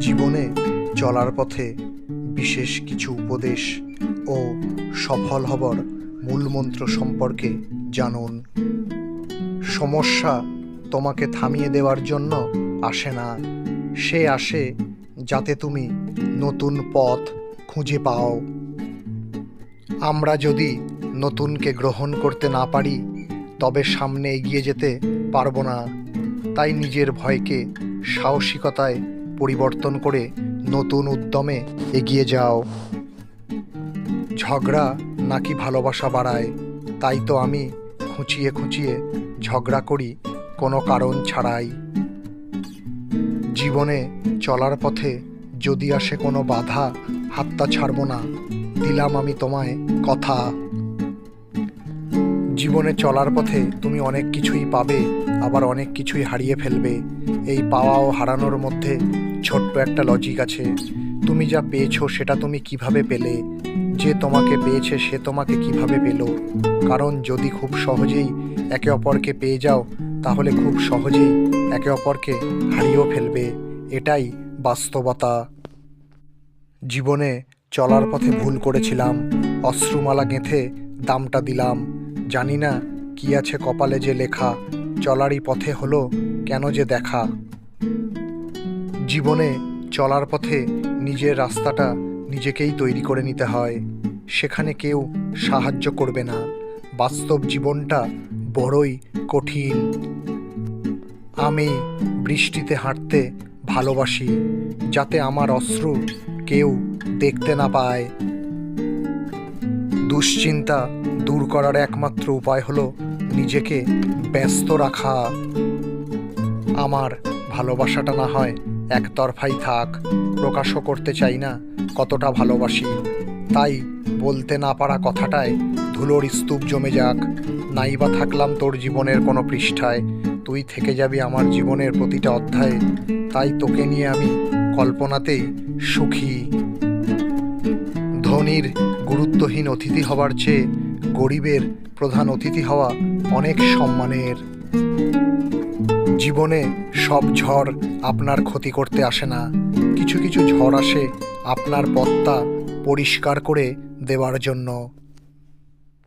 জীবনে চলার পথে বিশেষ কিছু উপদেশ ও সফল হবার মূলমন্ত্র সম্পর্কে জানুন। সমস্যা তোমাকে থামিয়ে দেওয়ার জন্য আসে না। সে আসে যাতে তুমি নতুন পথ খুঁজে পাও। আমরা যদি নতুনকে গ্রহণ করতে না পারি, তবে সামনে এগিয়ে যেতে পারব না। তাই নিজের ভয়কে সাহসিকতায় পরিবর্তন করে নতুন উদ্যমে এগিয়ে যাও। ঝগড়া নাকি ভালোবাসা বাড়ায়, তাই তো আমি খুঁচিয়ে খুঁচিয়ে ঝগড়া করি কোনো কারণ ছাড়াই। জীবনে চলার পথে যদি আসে কোনো বাধা, হাতটা ছাড়বো না। দিলাম আমি তোমায় কথা। জীবনে চলার পথে তুমি অনেক কিছুই পাবে, আবার অনেক কিছুই হারিয়ে ফেলবে। এই পাওয়া ও হারানোর মধ্যে ছোট্ট একটা লজিক আছে। তুমি যা পেয়েছ সেটা তুমি কীভাবে পেলে? যে তোমাকে পেয়েছে সে তোমাকে কীভাবে পেল? কারণ যদি খুব সহজেই একে অপরকে পেয়ে যাও, তাহলে খুব সহজেই একে অপরকে হারিয়েও ফেলবে। এটাই বাস্তবতা। জীবনে চলার পথে ভুল করেছিলাম, অশ্রুমালা গেঁথে দামটা দিলাম। জানি না কি আছে কপালে যে লেখা, চলারই পথে হলো কেন যে দেখা। জীবনে চলার পথে নিজের রাস্তাটা নিজেকেই তৈরি করে নিতে হয়, সেখানে কেউ সাহায্য করবে না, বাস্তব জীবনটা বড়ই কঠিন। আমি বৃষ্টিতে হাঁটতে ভালোবাসি, যাতে আমার অশ্রু কেউ দেখতে না পায় দুশ্চিন্তা দূর করার একমাত্র উপায় হলো নিজেকে ব্যস্ত রাখা। আমার ভালোবাসাটা না হয় একতরফাই থাক, প্রকাশও করতে চাই না কতটা ভালোবাসি। তাই বলতে না পারা কথাটায় ধুলোর স্তূপ জমে যাক। নাইবা থাকলাম তোর জীবনের কোনো পৃষ্ঠায়, তুই থেকে যাবি আমার জীবনের প্রতিটা অধ্যায়ে। তাই তোকে নিয়ে আমি কল্পনাতেই সুখী। ধনীর গুরুত্বহীন অতিথি হবার চেয়ে গরিবের প্রধান অতিথি হওয়া অনেক সম্মানের। জীবনে সব ঝড় আপনার ক্ষতি করতে আসে না। কিছু কিছু ঝড় আসে আপনার পথটা পরিষ্কার করে দেওয়ার জন্য।